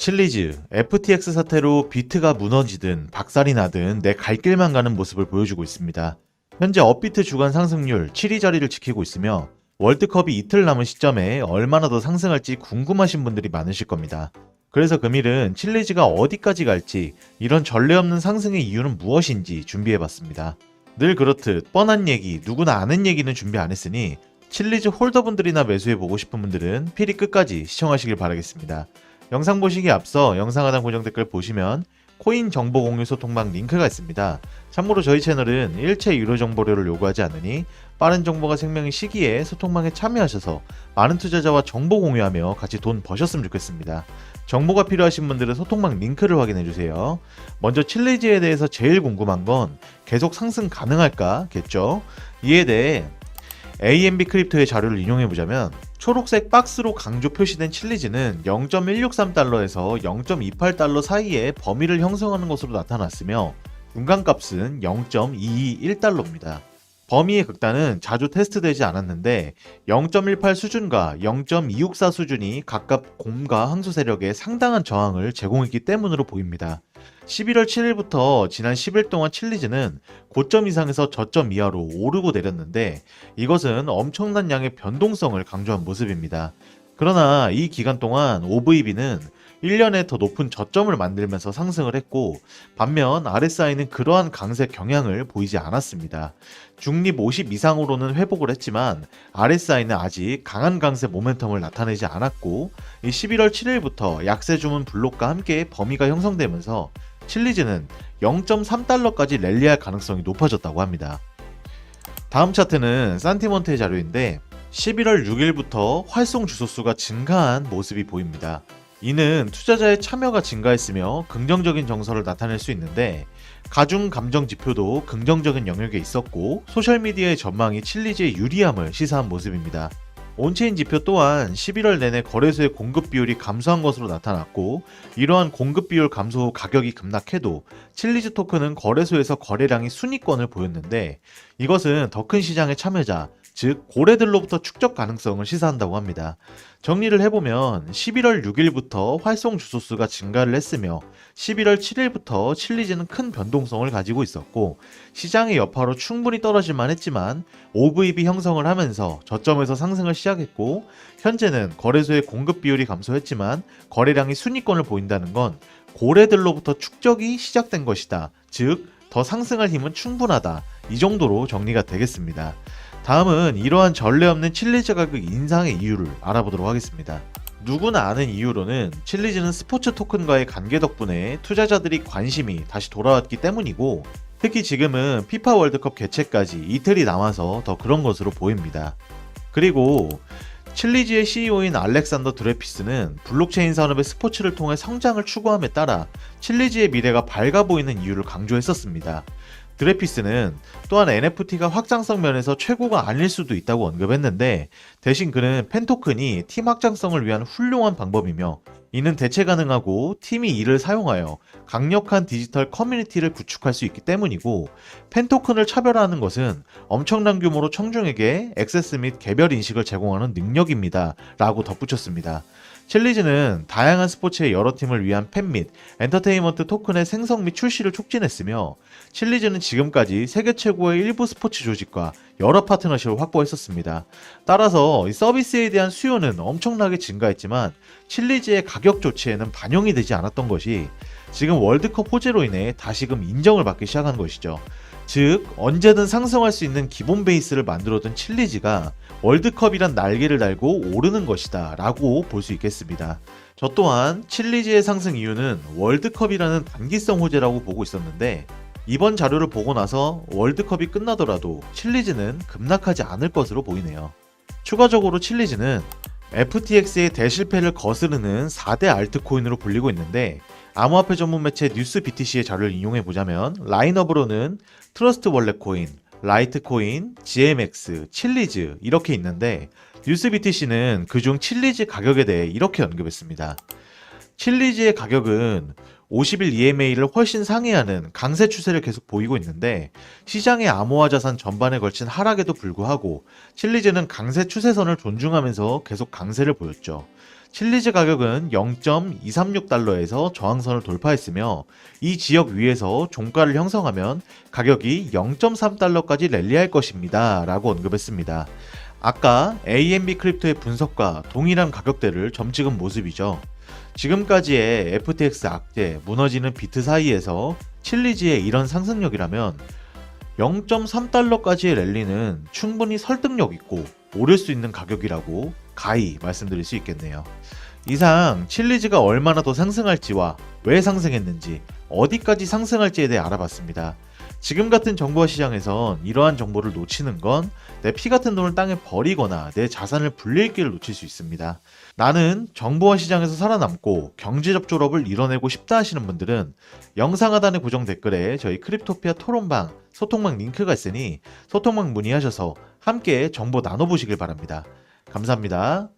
칠리즈, FTX 사태로 비트가 무너지든 박살이 나든 내 갈 길만 가는 모습을 보여주고 있습니다. 현재 업비트 주간 상승률 7위 자리를 지키고 있으며 월드컵이 이틀 남은 시점에 얼마나 더 상승할지 궁금하신 분들이 많으실 겁니다. 그래서 금일은 칠리즈가 어디까지 갈지 이런 전례 없는 상승의 이유는 무엇인지 준비해봤습니다. 늘 그렇듯 뻔한 얘기, 누구나 아는 얘기는 준비 안 했으니 칠리즈 홀더분들이나 매수해보고 싶은 분들은 필히 끝까지 시청하시길 바라겠습니다. 영상 보시기 앞서 영상 하단 고정 댓글 보시면 코인 정보 공유 소통방 링크가 있습니다. 참고로 저희 채널은 일체 유료 정보료를 요구하지 않으니 빠른 정보가 생명인 시기에 소통방에 참여하셔서 많은 투자자와 정보 공유하며 같이 돈 버셨으면 좋겠습니다. 정보가 필요하신 분들은 소통방 링크를 확인해 주세요. 먼저 칠리지에 대해서 제일 궁금한 건 계속 상승 가능할까겠죠? 이에 대해 AMB 크립토의 자료를 인용해 보자면 초록색 박스로 강조 표시된 칠리즈는 0.163달러에서 0.28달러 사이에 범위를 형성하는 것으로 나타났으며 중간값은 0.221달러입니다. 범위의 극단은 자주 테스트되지 않았는데 0.18 수준과 0.264 수준이 각각 곰과 항소 세력에 상당한 저항을 제공했기 때문으로 보입니다. 11월 7일부터 지난 10일 동안 칠리즈는 고점 이상에서 저점 이하로 오르고 내렸는데 이것은 엄청난 양의 변동성을 강조한 모습입니다. 그러나 이 기간 동안 OVB는 1년에 더 높은 저점을 만들면서 상승을 했고 반면 RSI는 그러한 강세 경향을 보이지 않았습니다. 중립 50 이상으로는 회복을 했지만 RSI는 아직 강한 강세 모멘텀을 나타내지 않았고 이 11월 7일부터 약세 주문 블록과 함께 범위가 형성되면서 칠리즈는 0.3달러까지 랠리할 가능성이 높아졌다고 합니다. 다음 차트는 산티먼트의 자료인데 11월 6일부터 활송 주소수가 증가한 모습이 보입니다. 이는 투자자의 참여가 증가했으며 긍정적인 정서를 나타낼 수 있는데 가중 감정 지표도 긍정적인 영역에 있었고 소셜미디어의 전망이 칠리즈의 유리함을 시사한 모습입니다. 온체인 지표 또한 11월 내내 거래소의 공급 비율이 감소한 것으로 나타났고 이러한 공급 비율 감소 후 가격이 급락해도 칠리즈 토큰은 거래소에서 거래량이 순위권을 보였는데 이것은 더 큰 시장의 참여자 즉 고래들로부터 축적 가능성을 시사한다고 합니다. 정리를 해보면 11월 6일부터 활송 주소수가 증가를 했으며 11월 7일부터 칠리즈는 큰 변동성을 가지고 있었고 시장의 여파로 충분히 떨어질만 했지만 OVB 형성을 하면서 저점에서 상승을 시작했고 현재는 거래소의 공급 비율이 감소했지만 거래량이 순위권을 보인다는 건 고래들로부터 축적이 시작된 것이다. 즉, 더 상승할 힘은 충분하다. 이 정도로 정리가 되겠습니다. 다음은 이러한 전례 없는 칠리즈 가격 인상의 이유를 알아보도록 하겠습니다. 누구나 아는 이유로는 칠리즈는 스포츠 토큰과의 관계 덕분에 투자자들이 관심이 다시 돌아왔기 때문이고 특히 지금은 피파 월드컵 개최까지 이틀이 남아서 더 그런 것으로 보입니다. 그리고 칠리즈의 CEO인 알렉산더 드레피스는 블록체인 산업의 스포츠를 통해 성장을 추구함에 따라 칠리즈의 미래가 밝아 보이는 이유를 강조했었습니다. 드레피스는 또한 NFT가 확장성 면에서 최고가 아닐 수도 있다고 언급했는데 대신 그는 펜토큰이 팀 확장성을 위한 훌륭한 방법이며 이는 대체 가능하고 팀이 이를 사용하여 강력한 디지털 커뮤니티를 구축할 수 있기 때문이고 펜토큰을 차별화하는 것은 엄청난 규모로 청중에게 액세스 및 개별 인식을 제공하는 능력입니다. 라고 덧붙였습니다. 칠리즈는 다양한 스포츠의 여러 팀을 위한 팬 및 엔터테인먼트 토큰의 생성 및 출시를 촉진했으며 칠리즈는 지금까지 세계 최고의 일부 스포츠 조직과 여러 파트너십을 확보했었습니다. 따라서 이 서비스에 대한 수요는 엄청나게 증가했지만 칠리즈의 가격 조치에는 반영이 되지 않았던 것이 지금 월드컵 호재로 인해 다시금 인정을 받기 시작한 것이죠. 즉 언제든 상승할 수 있는 기본 베이스를 만들어둔 칠리즈가 월드컵이란 날개를 달고 오르는 것이다 라고 볼 수 있겠습니다. 저 또한 칠리즈의 상승 이유는 월드컵이라는 단기성 호재라고 보고 있었는데 이번 자료를 보고 나서 월드컵이 끝나더라도 칠리즈는 급락하지 않을 것으로 보이네요. 추가적으로 칠리즈는 FTX의 대실패를 거스르는 4대 알트코인으로 불리고 있는데 암호화폐 전문 매체 뉴스 BTC의 자료를 인용해 보자면 라인업으로는 트러스트 월렛 코인, 라이트코인, GMX, 칠리즈 이렇게 있는데 뉴스 BTC는 그중 칠리즈 가격에 대해 이렇게 언급했습니다. 칠리즈의 가격은 50일 EMA를 훨씬 상회하는 강세 추세를 계속 보이고 있는데 시장의 암호화 자산 전반에 걸친 하락에도 불구하고 칠리즈는 강세 추세선을 존중하면서 계속 강세를 보였죠. 칠리즈 가격은 0.236달러에서 저항선을 돌파했으며 이 지역 위에서 종가를 형성하면 가격이 0.3달러까지 랠리할 것입니다. 라고 언급했습니다. 아까 AMB 크립토의 분석과 동일한 가격대를 점찍은 모습이죠. 지금까지의 FTX 악재, 무너지는 비트 사이에서 칠리지의 이런 상승력이라면 0.3달러까지의 랠리는 충분히 설득력 있고 오를 수 있는 가격이라고 가히 말씀드릴 수 있겠네요. 이상 칠리즈가 얼마나 더 상승할지와 왜 상승했는지 어디까지 상승할지에 대해 알아봤습니다. 지금 같은 정보화 시장에선 이러한 정보를 놓치는 건 내 피 같은 돈을 땅에 버리거나 내 자산을 불릴 길을 놓칠 수 있습니다. 나는 정보화 시장에서 살아남고 경제적 졸업을 이뤄내고 싶다 하시는 분들은 영상 하단의 고정 댓글에 저희 크립토피아 토론방 소통방 링크가 있으니 소통방 문의하셔서 함께 정보 나눠보시길 바랍니다. 감사합니다.